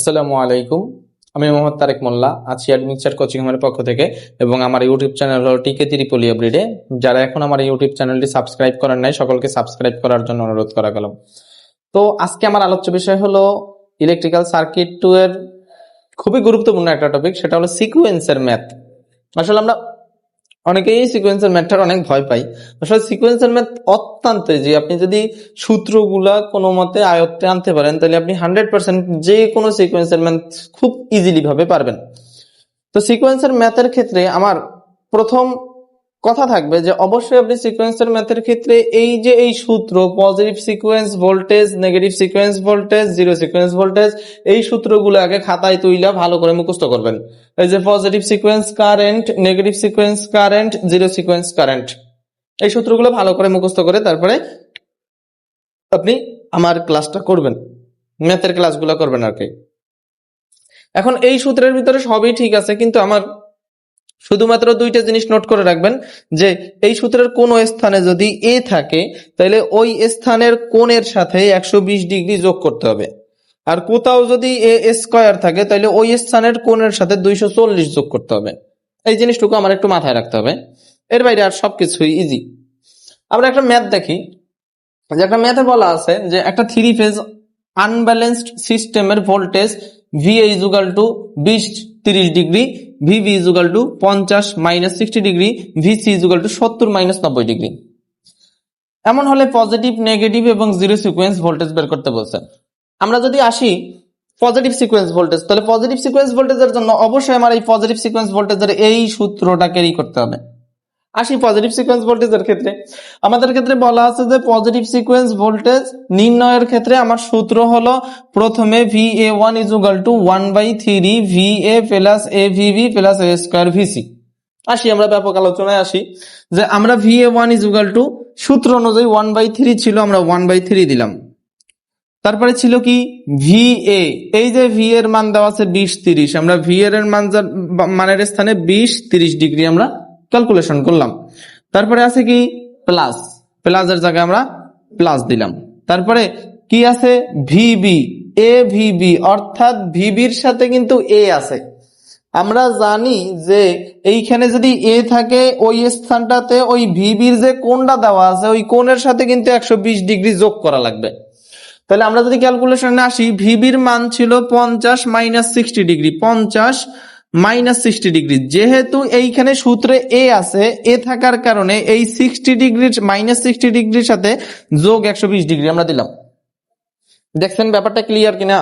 আসসালামু আলাইকুম। আমি মোহাম্মদ তারেক মোল্লা, আছি অ্যাডমিচার কোচিং হোমের পক্ষ থেকে এবং আমার ইউটিউব চ্যানেল হলো টিকে তিরিপলি এভরিডে যারা এখন আমার ইউটিউব চ্যানেলটি সাবস্ক্রাইব করার নাই, সকলকে সাবস্ক্রাইব করার জন্য অনুরোধ করা গেল। তো আজকে আমার আলোচ্য বিষয় হলো ইলেকট্রিক্যাল সার্কিট টু এর খুবই গুরুত্বপূর্ণ একটা টপিক সেটা হলো সিকুয়েন্সের ম্যাথ আসলে আমরা অনেকেই সিকোয়েন্সিয়াল ম্যাথটার অনেক ভয় পাই আসলে সিকোয়েন্সিয়াল ম্যাথ অত্যন্ত যে আপনি যদি সূত্রগুলা কোনো মতে আয়ত্তে আনতে পারেন, তাহলে আপনি হান্ড্রেড পার্সেন্ট যে কোনো সিকোয়েন্সিয়াল ম্যাথ খুব ইজিলি ভাবে পারবেন। তো সিকোয়েন্সিয়াল ম্যাথের ক্ষেত্রে আমার প্রথম কথা থাকবে যে অবশ্যই আপনি সিকোয়েন্সের ম্যাথের ক্ষেত্রে এই যে এই সূত্র positive sequence voltage negative sequence voltage zero sequence voltage এই সূত্রগুলো আগে খাতায় তুইলা ভালো করে মুখস্থ করবেন। এই যে positive sequence current negative sequence current zero sequence current এই সূত্রগুলো ভালো করে মুখস্থ করে তারপরে আপনি আমার ক্লাসটা করবেন। ম্যাথের ক্লাসগুলো করবেন আর কি। এখন এই সূত্রের ভিতরে সবই ঠিক আছে, কিন্তু আমার শুধুমাত্র দুইটা জিনিস নোট করে রাখবেন যে এই সূত্রের কোন স্থানে যদি এ থাকে, তাহলে ওই স্থানের কোণের সাথে একশো বিশ ডিগ্রি যোগ করতে হবে। আর কোথাও যদি এ স্কয়ার থাকে, তাহলে ওই স্থানের কোণের সাথে দুইশো চল্লিশ যোগ করতে হবে। এই জিনিসটুকু আমার একটু মাথায় রাখতে হবে। এর বাইরে আর সবকিছুই ইজি আমরা একটা ম্যাথ দেখি। যে একটা ম্যাথে বলা আছে যে একটা থ্রি ফেজ আনব্যালেন্সড সিস্টেমের ভোল্টেজ ভি ইজুগাল টু বিশ, তিরিশ degree V B equal to পঞ্চাশ minus sixty degree V C equal to সত্তর মাইনাস নব্বই ডিগ্রি এমন হলে পজিটিভ নেগেটিভ এবং জিরো সিকোয়েন্স ভোল্টেজ বের করতে বলছে আমরা যদি আসি পজিটিভ সিকোয়েন্স ভোল্টেজ তাহলে পজিটিভ সিকোয়েন্স ভোল্টেজের জন্য অবশ্যই আমার এই পজিটিভ সিকোয়েন্স ভোল্টেজের এই সূত্রটা ক্যারি করতে হবে। আসি পজিটিভ সিকোয়েন্স ভোল্টেজের ক্ষেত্রে। আমাদের ক্ষেত্রে বলা আছে যে পজিটিভ সিকোয়েন্স ভোল্টেজ নির্ণয়ের ক্ষেত্রে আমার সূত্র হলো প্রথমে V A one equal to one by three V A plus A V V B plus A square V C আসি, আমরা ব্যাপক আলোচনায় আসি যে আমরা V A one equal to সূত্র অনুযায়ী ওয়ান বাই থ্রি ছিল, আমরা ওয়ান বাই থ্রি দিলাম। তারপরে ছিল কি? ভি এ এই যে ভি এর মান দেওয়া আছে বিশ তিরিশ, আমরা ভি এর মান মানের স্থানে বিশ তিরিশ ডিগ্রি আমরা ক্যালকুলেশন করলাম। তারপরে আছে কি? প্লাস প্লাসের জায়গায় আমরা প্লাস দিলাম। তারপরে কি আছে? ভিবি এ ভিবি অর্থাৎ ভিবির সাথে কিন্তু এ আছে। আমরা জানি যে এইখানে যদি এ থাকে, ওই স্থানটাতে ওই ভিবির যে কোণটা দেওয়া আছে, ওই কোণের সাথে কিন্তু একশো বিশ ডিগ্রি যোগ করা লাগবে। তাহলে আমরা যদি ক্যালকুলেশনে আসি ভিবির মান ছিল পঞ্চাশ মাইনাস সিক্সটি ডিগ্রি পঞ্চাশ মাইনাস সিক্সটি ডিগ্রি। যেহেতু এইখানে সূত্রে এ আছে এ থাকার কারণে এই সিক্সটি ডিগ্রির, মাইনাস সিক্সটি ডিগ্রির সাথে যোগ একশো বিশ ডিগ্রি আমরা দিলাম। দেখছেন ব্যাপারটা ক্লিয়ার কিনা?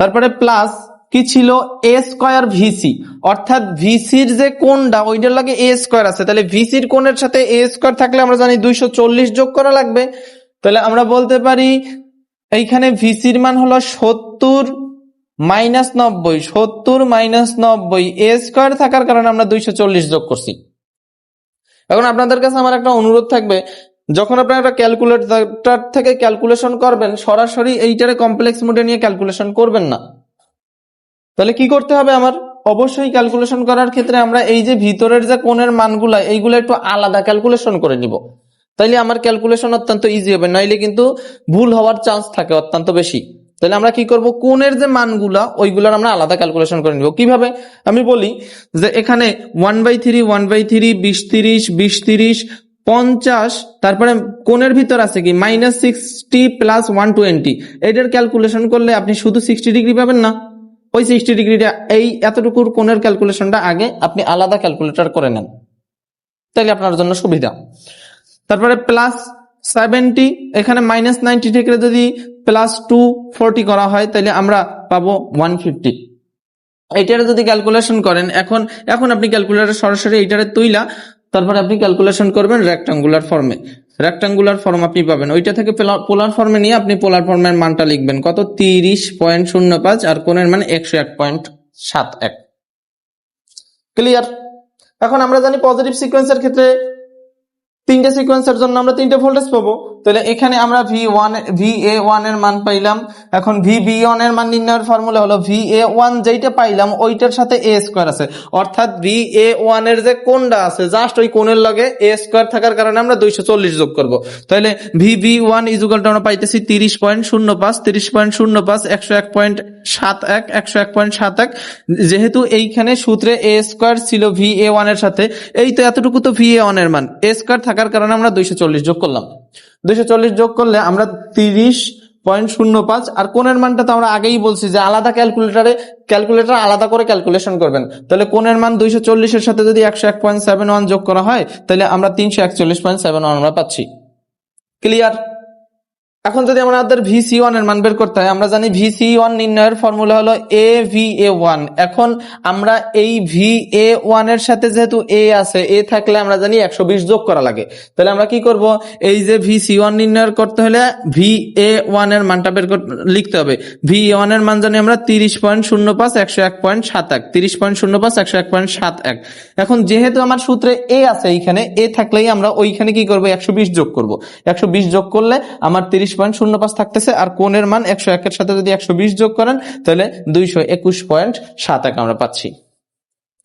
তারপরে প্লাস কি ছিল? এ স্কোয়ার ভিসি অর্থাৎ ভিসির যে কোনটা ওইটার লাগে এ স্কোয়ার আছে। তাহলে ভিসির কোণের সাথে এ স্কোয়ার থাকলে আমরা জানি দুইশো চল্লিশ যোগ করা লাগবে। তাহলে আমরা বলতে পারি, এইখানে ভিসির মান হলো সত্তর মাইনাস নব্বই, সত্তর মাইনাস নব্বই, এ স্কোয়ার থাকার কারণে আমরা দুইশো চল্লিশ যোগ করছি। এখন আপনাদের কাছে আমার একটা অনুরোধ থাকবে, যখন আপনারা একটা ক্যালকুলেটার থেকে ক্যালকুলেশন করবেন, সরাসরি এইটারে কমপ্লেক্স মোডে নিয়ে ক্যালকুলেশন করবেন না। তাহলে কি করতে হবে আমার? অবশ্যই ক্যালকুলেশন করার ক্ষেত্রে আমরা এই যে ভিতরের যে কোণের মানগুলা, এইগুলো একটু আলাদা ক্যালকুলেশন করে নিব। তাইলে আমার ক্যালকুলেশন অত্যন্ত ইজি হবে, নাইলে কিন্তু ভুল হওয়ার চান্স থাকে অত্যন্ত বেশি। তাহলে আমরা কি করব? কোণের যে মানগুলা, ওইগুলোর আমরা আলাদা ক্যালকুলেশন করে নিব। কীভাবে? আমি বলি যে এখানে one by three one by three বিশ তিরিশ বিশ তিরিশ, পঞ্চাশ, তারপরে কোণের ভিতর আছে কি? Minus sixty plus one twenty এটার ক্যালকুলেশন করলে আপনি শুধু সিক্সটি ডিগ্রি পাবেন না। ওই সিক্সটি ডিগ্রিটা এই এতটুকুর কোণের ক্যালকুলেশনটা আগে আপনি আলাদা ক্যালকুলেটর করে নেন। তাইলে আপনার জন্য সুবিধা। তারপরে প্লাস সেভেন্টি এখানে মাইনাস নাইনটি থেকে যদি প্লাস টু ফোরটি করা হয় তাহলে আমরা পাবো ওয়ান ফিফটি এইটার যদি ক্যালকুলেশন করেন, এখন এখন আপনি ক্যালকুলেটর সরাসরি এইটারে তুইলা, তারপরে আপনি ক্যালকুলেশন করবেন রেক্টাঙ্গুলার ফর্মে রেক্টাঙ্গুলার ফর্ম আপনি পাবেন। ওইটা থেকে পোলার ফর্মে নিয়ে আপনি পোলার ফর্মের মানটা লিখবেন। কত? তিরিশ পয়েন্ট শূন্য পাঁচ আর কোণের মানে একশো এক পয়েন্ট সাত এক। ক্লিয়ার এখন আমরা জানি পজিটিভ সিকোয়েন্সের ক্ষেত্রে তিনটে সিকোয়েন্সের জন্য আমরা তিনটে ভোল্টেজ পাবো। তাহলে এখানে আমরা ভি ওয়ান ভি এ ওয়ানের মান পাইলাম। এখন ভি বি ওয়ানের মান নির্ণয়ের ফর্মুলা হলো ভি এ ওয়ান যেইটা পাইলাম, ওইটার সাথে এ স্কোয়ার আছে। অর্থাৎ ভি এ ওয়ানের যে কোনটা আছে জাস্ট ওই কোণের লগে এ স্কোয়ার থাকার কারণে আমরা দুইশো চল্লিশ যোগ করব। তাহলে ভি বি ওয়ান ইজুকালটা আমরা পাইতেছি তিরিশ পয়েন্ট শূন্য পাঁচ, তিরিশ পয়েন্ট শূন্য পাঁচ, একশো এক পয়েন্ট সাত এক, একশো এক পয়েন্ট সাত এক। যেহেতু এইখানে সূত্রে এ স্কোয়ার ছিল ভি এ ওয়ানের সাথে, এই তো এতটুকু তো ভি এ ওয়ানের মান। এ স্কোয়ার থাকার কারণে আমরা দুইশো চল্লিশ যোগ করলাম। দুইশো চল্লিশ যোগ করলে আমরা তিরিশ পয়েন্ট শূন্য পাঁচ। আর কোণের মানটা তো আমরা আগেই বলছি যে আলাদা ক্যালকুলেটারে, ক্যালকুলেটার আলাদা করে ক্যালকুলেশন করবেন। তাহলে কোণের মান দুইশো চল্লিশের সাথে যদি একশো এক পয়েন্ট সেভেন ওয়ান যোগ করা হয়, তাহলে আমরা তিনশো একচল্লিশ পয়েন্ট সেভেন ওয়ান আমরা পাচ্ছি। ক্লিয়ার? এখন যদি আমাদের ভিসি ওয়ানের মান বের করতে হয়, আমরা জানি ভিসি ওয়ান নির্ণয়ের ফর্মুলা হলো এ ভি এ ওয়ান এখন আমরা এই ভি এ ওয়ানের সাথে যেহেতু এ আছে এ থাকলে আমরা জানি একশো বিশ যোগ করা লাগে। তাহলে আমরা কি করব? এই যে ভি সি ওয়ান নির্ণয় করতে হলে ভি এ ওয়ানের মানটা বের লিখতে হবে। ভি ওয়ানের মান জানি আমরা তিরিশ পয়েন্ট শূন্য পাঁচ, একশো এক পয়েন্ট সাত এক। তিরিশ পয়েন্ট শূন্য পাঁচ, একশো এক পয়েন্ট সাত এক। এখন যেহেতু আমার সূত্রে এ আছে এইখানে এ থাকলেই আমরা ওইখানে কি করব? একশো বিশ যোগ করব। একশো বিশ যোগ করলে আমার তিরিশ পয়েন্ট শূন্য পাঁচ থাকতেছে, আর কোণের মান একশো একের সাথে যদি একশো বিশ যোগ করেন, তাহলে দুইশো একুশ পয়েন্ট সাত এক আমরা পাচ্ছি।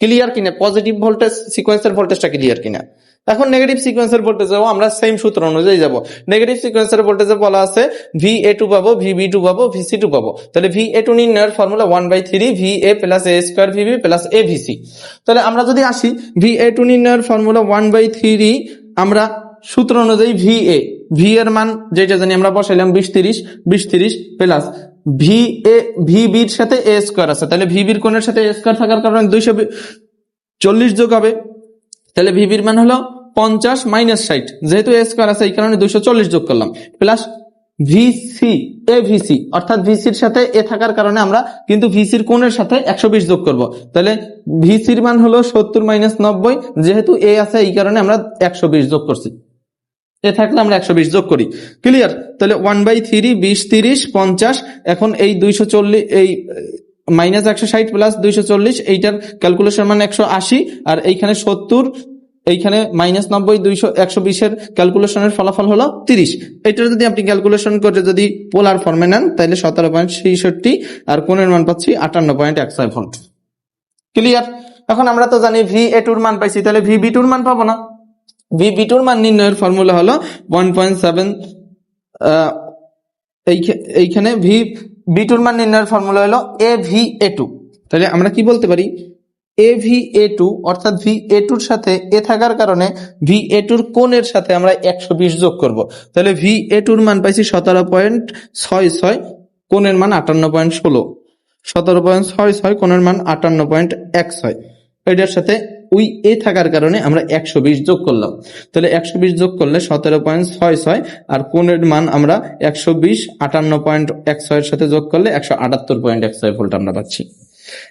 ক্লিয়ার কিনা? পজিটিভ ভোল্টেজ সিকোয়েন্সের ভোল্টেজটা ক্লিয়ার কিনা? এখন নেগেটিভ সিকোয়েন্সের যাব আমরা সেম সূত্র অনুযায়ী যাব। নেগেটিভ সিকোয়েন্সের ভোল্টেজে বলা আছে ভি এ টু পাবো ভি বি টু পাবো ভি সি টু পাবো। তাহলে ভি এ টু নির্ণয়ের formula one by three V A plus A square V B plus A V C তাহলে আমরা যদি আসি ভি এ টু নির্ণয়ের ফর্মুলা ওয়ান বাই থ্রি আমরা সূত্র অনুযায়ী ভি এ ভি এর মান যেটা জানি আমরা বসাইলাম বিশ তিরিশ বিশ তিরিশ প্লাস ভি এ ভি বির সাথে এ স্কোয়ার আছে। তাহলে ভি বির কোণের সাথে এ স্কোয়ার থাকার কারণে দুইশো চল্লিশ যোগ হবে। তাহলে ভিবির মান হলো পঞ্চাশ মাইনাস ষাট। যেহেতু এ স্কোয়ার আছে, এই কারণে দুইশো চল্লিশ যোগ করলাম। প্লাস ভিসি এ ভিসি অর্থাৎ ভিসির সাথে এ থাকার কারণে আমরা কিন্তু ভিসির কোণের সাথে একশো বিশ যোগ করব। তাহলে ভিসির মান হলো সত্তর মাইনাস নব্বই। যেহেতু এ আছে, এই কারণে আমরা একশো বিশ যোগ করছি। এ থাকলে আমরা একশো বিশ যোগ করি। ক্লিয়ার তাহলে ওয়ান বাই থ্রি বিশ, তিরিশ, পঞ্চাশ, এখন এই দুইশো চল্লিশ, এই মাইনাস একশো ষাট প্লাস দুইশো চল্লিশ, এইটার ক্যালকুলেশন মানে একশো আশি, আর এইখানে সত্তর, এইখানে মাইনাস নব্বই, দুইশো, একশো বিশের ক্যালকুলেশনের ফলাফল হলো তিরিশ। এটার যদি আপনি ক্যালকুলেশন করে যদি পোলার ফর্মে নেন, তাহলে সতেরো পয়েন্ট ছেষট্টি, আর কোণের মান পাচ্ছি আটান্ন পয়েন্ট এক ছয় ভোল্ট। ক্লিয়ার এখন আমরা তো জানি ভি এ টুর মান পাইছি, তাহলে ভি বি টুর মান পাবো না। ভি বি টুর মান নির্ণয়ের ফর্মুলা হলো ওয়ান পয়েন্ট সেভেন এইখানে ভি বি টুর মান নির্ণয়ের ফর্মুলা হলো এ ভি এ টু তাহলে আমরা কি বলতে পারি? এ ভি এ টু অর্থাৎ ভি এ টুর সাথে এ থাকার কারণে ভি এ টুর কোণের সাথে আমরা একশো বিশ যোগ করব। তাহলে ভি এ টুর মান পাইছি সতেরো পয়েন্ট ছয় ছয়, কোণের মান আটান্ন পয়েন্ট ষোলো। সতেরো পয়েন্ট ছয় ছয়, কোণের মান আটান্ন পয়েন্ট এক ছয়। এটার সাথে ওই এ থাকার কারণে আমরা একশো বিশ যোগ করলাম। তাহলে একশো বিশ যোগ করলে সতেরো পয়েন্ট ছয় ছয় আর কোণের মান আমরা একশো বিশ, আটান্ন পয়েন্ট এক ছয়ের সাথে যোগ করলে একশো আটাত্তর পয়েন্ট এক ছয় ভোল্ট আমরা পাচ্ছি।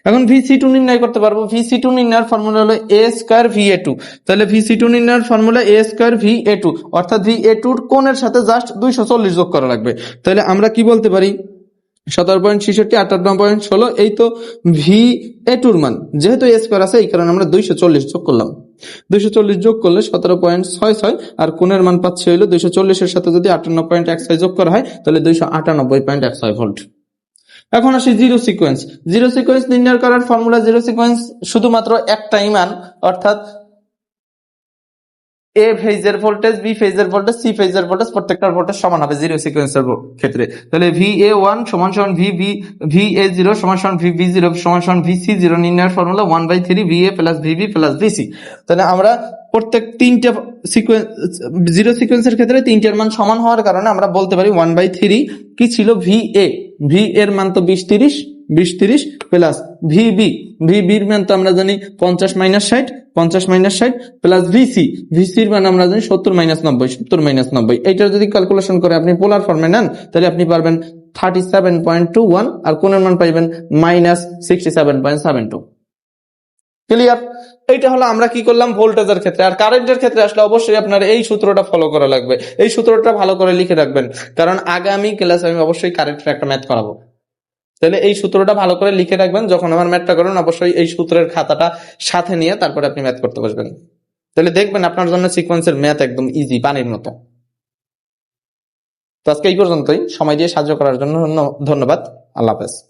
এখন ভি সি টু নির্ণয় করতে পারব। ভি সি টু নির্ণয়ের ফর্মুলা হলো A square V A two তাহলে ভি সি টু নির্ণয়ের formula A square V A two অর্থাৎ ভি এ টুর কোণের সাথে জাস্ট দুইশো চল্লিশ যোগ করা লাগবে। তাহলে আমরা কি বলতে পারি? সতেরো পয়েন্ট ছেষট্টি, আটান্ন পয়েন্ট ষোলো, এই তো ভি এ টুর মান। যেহেতু এ স্কোয়ার আছে, এই কারণে আমরা দুইশো চল্লিশ যোগ করলাম। দুইশো চল্লিশ যোগ করলে সতেরো পয়েন্ট ছয় ছয়, আর কোণের মান পাচ্ছে হইল দুইশো চল্লিশের সাথে যদি আটান্ন পয়েন্ট এক ছয় যোগ করা হয়, তাহলে দুইশো আটানব্বই পয়েন্ট এক ছয় ভোল্ট। এখন আসি জিরো সিকোয়েন্স। জিরো সিকোয়েন্স নির্ণয় করার ফর্মুলা জিরো সিকোয়েন্স শুধুমাত্র একটাই মান অর্থাৎ এ ফেজের ভোল্টেজ বি ফেজের ভোল্টেজ সি ফেজের ভোল্টেজ প্রত্যেকটার ভোল্টেজ সমান হবে জিরো সিকোয়েন্সের ক্ষেত্রে। তাহলে ভি এ ওয়ান সমান সমান V V V A zero সমান সমান ভি ভি জিরো সমান সমান ভি সি জিরো নির্ণয়ের formula one by three V A plus V B plus V C তাহলে আমরা প্রত্যেক তিনটা সিকোয়েন্স জিরো সিকোয়েন্সের ক্ষেত্রে তিনটার মান সমান হওয়ার কারণে আমরা বলতে পারি ওয়ান বাই থ্রি কি ছিল ভি এ ভি এর মান তো বিশ তিরিশ বিশ তিরিশ প্লাস ভি বি ভি বির মান তো আমরা জানি পঞ্চাশ মাইনাস ষাট, পঞ্চাশ মাইনাস ষাট প্লাস ভিসি ভিসির মান আমরা জানি সত্তর মাইনাস নব্বই, সত্তর মাইনাস নব্বই। এইটার যদি ক্যালকুলেশন করে আপনি পোলার ফর্মে নেন, তাহলে আপনি পারবেন thirty seven point two one আর কোনের মান পাইবেন minus sixty seven point seven two clear এইটা হলো আমরা কি করলাম ভোল্টেজের ক্ষেত্রে। আর কারেন্টের ক্ষেত্রে আসলে অবশ্যই আপনার এই সূত্রটা ফলো করা লাগবে। এই সূত্রটা ভালো করে লিখে রাখবেন। কারণ আগামী ক্লাসে আমি অবশ্যই কারেন্টের একটা ম্যাথ করাবো। তাহলে এই সূত্রটা ভালো করে লিখে রাখবেন, যখন আমার ম্যাথটা করবেন অবশ্যই এই সূত্রের খাতাটা সাথে নিয়ে তারপরে আপনি ম্যাথ করতে বসবেন। তাহলে দেখবেন আপনার জন্য সিকোয়েন্সের ম্যাথ একদম ইজি পানির মতো। তো আজকে এই পর্যন্তই। সময় দিয়ে সাহায্য করার জন্য ধন্য- ধন্যবাদ। আল্লাহ হাফেজ।